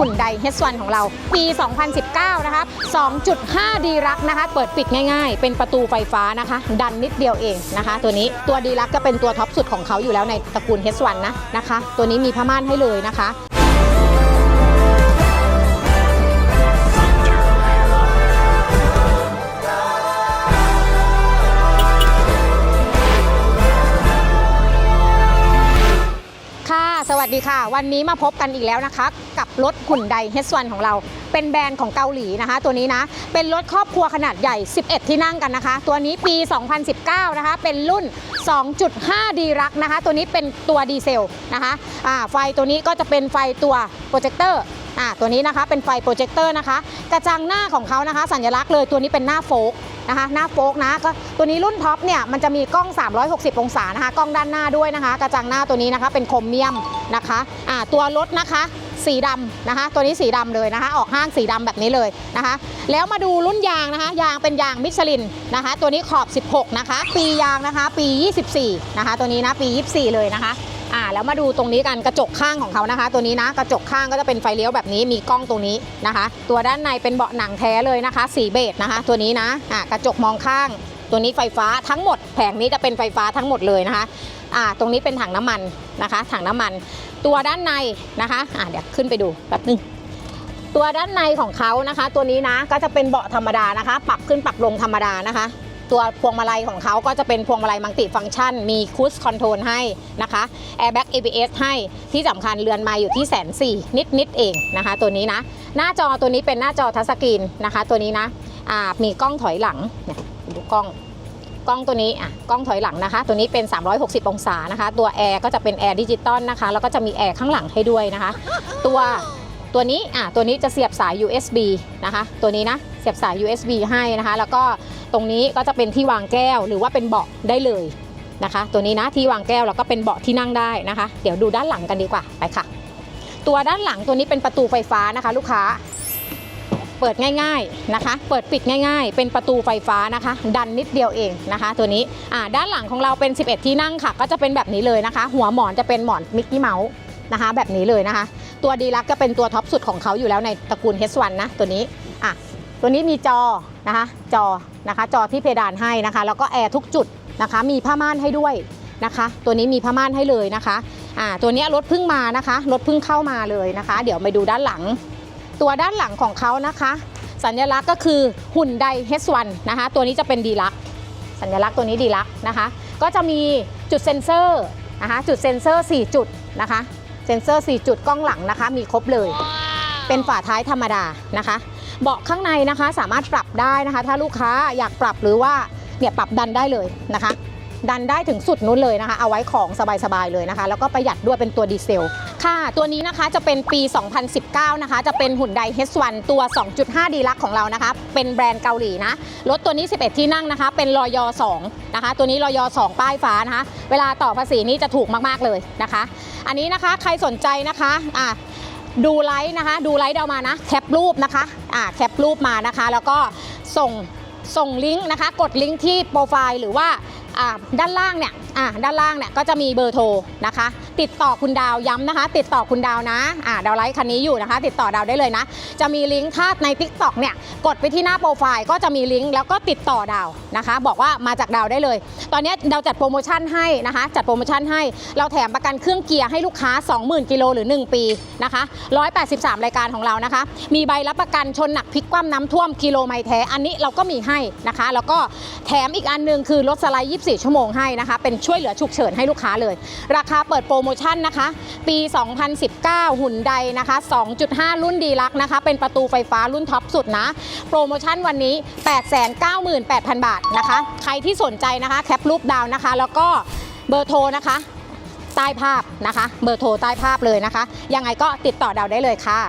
หุ่นใด H1 ของเรา ปี 2019 นะคะ 2.5 ดีรักนะคะ เปิดปิดง่าย ๆ เป็นประตูไฟฟ้านะคะ ดันนิดเดียวเองนะคะ ตัวนี้ตัวดีรักก็เป็นตัวท็อปสุดของเขาอยู่แล้วในตระกูล H1 นะนะคะ ตัวนี้มีผ้าม่านให้เลยนะคะ สวัสดีค่ะ วันนี้มาพบกันอีกแล้วนะคะ กับรถหุ่นใด H1 ของเรา เป็นแบรนด์ของเกาหลีนะคะ ตัวนี้นะ เป็นรถครอบครัวขนาดใหญ่ 11 ที่นั่งกันนะคะ ตัวนี้ปี 2019 นะคะ เป็นรุ่น 2.5 ดีรักนะคะ ตัวนี้เป็นตัวดีเซลนะคะอ่าไฟตัวนี้ก็จะเป็นไฟตัวโปรเจคเตอร์ตัวนี้นะคะเป็นไฟโปรเจคเตอร์นะคะ กระจังหน้าของเขานะคะ สัญลักษณ์เลยตัวนี้เป็นหน้าโฟก นะคะ หน้าโฟกนะ ก็ตัวนี้รุ่นท็อปเนี่ยมันจะมีกล้อง 360 องศานะคะ กล้องด้านหน้าด้วยนะคะ กระจังหน้าตัวนี้นะคะเป็นโครเมียมนะคะอ่าตัวรถนะคะสีดำนะคะ ตัวนี้สีดำเลยนะคะ ออกห้างสีดำแบบนี้เลยนะคะ แล้วมาดูรุ่นยางนะคะ ยางเป็นยางมิชลินนะคะ ตัวนี้ขอบ 16 นะคะ ปียางนะคะ ปี 24 นะคะ ตัวนี้นะปี 24 เลยนะคะ อ่าแล้วมาดูตรงนี้กันกระจกข้างของเขานะคะ ตัวนี้นะกระจกข้างก็จะเป็นไฟเลี้ยวแบบนี้มีกล้องตรงนี้นะคะ ตัวด้านในเป็นเบาะหนังแท้เลยนะคะสีเบจนะคะ ตัวนี้นะอ่ากระจกมองข้าง ตัวนี้ไฟฟ้าทั้งหมด แผงนี้จะเป็นไฟฟ้าทั้งหมดเลยนะคะอ่าตรงนี้เป็นถังน้ำมันนะคะ ถังน้ำมัน ตัวด้านในนะคะอ่าเดี๋ยวขึ้นไปดูแป๊บนึงตัวด้านในของเขานะคะ ตัวนี้นะก็จะเป็นเบาะธรรมดานะคะ ปรับขึ้นปรับลงธรรมดานะคะ ตัวพวงมาลัยของเขาก็จะเป็นพวงมาลัยมัลติฟังก์ชัน มีคูสคอนโทรลให้นะคะแอร์แบ็ก ABS ให้ที่สำคัญเรือนมาอยู่ที่แสนสี่นิดนิดเองนะคะ ตัวนี้นะ หน้าจอตัวนี้เป็นหน้าจอทัชสกรีนนะคะ ตัวนี้นะมีกล้องถอยหลังดูกล้องกล้องตัวนี้อะกล้องถอยหลังนะคะ ตัวนี้เป็น 360 องศานะคะ ตัวแอร์ก็จะเป็นแอร์ดิจิตอลนะคะ แล้วก็จะมีแอร์ข้างหลังให้ด้วยนะคะ ตัวตัวนี้อะตัวนี้จะเสียบสาย USB นะคะ ตัวนี้นะ เสียบสาย USB ให้นะคะ แล้วก็ ตรงนี้ก็จะเป็นที่วางแก้วหรือว่าเป็นเบาะได้เลยนะคะ ตัวนี้นะที่วางแก้วแล้วก็เป็นเบาะที่นั่งได้นะคะ เดี๋ยวดูด้านหลังกันดีกว่าไปค่ะ ตัวด้านหลังตัวนี้เป็นประตูไฟฟ้านะคะ ลูกค้า เปิดง่ายๆนะคะ เปิดปิดง่าย ๆ เป็นประตูไฟฟ้านะคะ ดันนิดเดียวเองนะคะ ตัวนี้อ่าด้านหลังของเราเป็น 11 ที่นั่งค่ะ ก็จะเป็นแบบนี้เลยนะคะ หัวหมอนจะเป็นหมอนมิกกี้เมาส์นะคะ แบบนี้เลยนะคะ ตัวดีลักก็เป็นตัวท็อปสุดของเขาอยู่แล้วในตระกูล H1 นะตัวนี้อะ ตัวนี้มีจอนะคะจอนะคะจอที่เพดานให้นะคะ แล้วก็แอร์ทุกจุดนะคะมีผ้าม่านให้ด้วยนะคะ ตัวนี้มีผ้าม่านให้เลยนะคะอ่าตัวนี้รถเพิ่งมานะคะรถเพิ่งเข้ามาเลยนะคะ เดี๋ยวไปดูด้านหลัง ตัวด้านหลังของเขานะคะ สัญลักษณ์ก็คือหุ่นไดเฮสวันะคะ ตัวนี้จะเป็นดีลักสัญลักษณ์ตัวนี้ดีลักนะคะ ก็จะมีจุดเซ็นเซอร์นะคะจุดเซ็นเซอร์ 4 จุดนะคะเซ็นเซอร์ 4 จุดกล้องหลังนะคะ มีครบเลย เป็นฝาท้ายธรรมดานะคะ เบาะข้างในนะคะ สามารถปรับได้นะคะ ถ้าลูกค้าอยากปรับหรือว่าเนี่ยปรับดันได้เลยนะคะ ดันได้ถึงสุดนู้นเลยนะคะ เอาไว้ของสบายๆเลยนะคะ แล้วก็ประหยัดด้วยเป็นตัวดีเซล ค่ะ ตัวนี้นะคะจะเป็นปี 2019 นะคะ จะเป็นหุ่นได H1 ตัว 2.5 ดีลักของเรานะคะ เป็นแบรนด์เกาหลีนะ รถตัวนี้ 11 ที่นั่งนะคะ เป็นรอยอ2นะคะ ตัวนี้รอยอ2ป้ายฟ้านะคะ เวลาต่อภาษีนี้จะถูกมากๆเลยนะคะ อันนี้นะคะใครสนใจนะคะ อะ ดูไลฟ์นะคะ ดูไลฟ์เดามานะ แคปรูปนะคะอ่าแคปรูปมานะคะ แล้วก็ส่งส่งลิงก์นะคะ กดลิงก์ที่โปรไฟล์หรือว่าด้านล่างเนี่ยอ่าด้านล่างเนี่ยก็จะมีเบอร์โทรนะคะ ติดต่อคุณดาวย้ำนะคะ ติดต่อคุณดาวนะอ่าดาวไลฟ์คันนี้อยู่นะคะ ติดต่อดาวได้เลยนะ จะมีลิงก์ถ้าใน t ิ k t o k เนี่ยกดไปที่หน้าโปรไฟล์ก็จะมีลิงก์แล้วก็ติดต่อดาวนะคะ บอกว่ามาจากดาวได้เลย ตอนนี้ดาวจัดโปรโมชั่นให้นะคะ จัดโปรโมชั่นให้เราแถมประกันเครื่องเกียร์ให้ลูกค้า 20,000กิโลหรือ 1 ปีนะคะ183 รายการของเรานะคะ มีใบรับประกันชนหนักพลิกคว่ำน้ำท่วมกิโลไมล์แท้อันนี้เราก็มีให้นะคะ แล้วก็แถมอีกอันหนึงคือรถสไลด์ 24 ชั่วโมงให้นะคะเป็นช่วยเหลือฉุกเฉินให้ลูกค้าเลย ราคาเปิดโปรโมชั่นนะคะ ปี 2019 หุ่นใดนะคะ 2.5 รุ่นดีลักนะคะ เป็นประตูไฟฟ้ารุ่นท็อปสุดนะ โปรโมชั่นวันนี้ 898,000 บาทนะคะ ใครที่สนใจนะคะแคปรูปดาวนะคะ แล้วก็เบอร์โทรนะคะ ใต้ภาพนะคะ เบอร์โทรใต้ภาพเลยนะคะ ยังไงก็ติดต่อดาวได้เลยค่ะ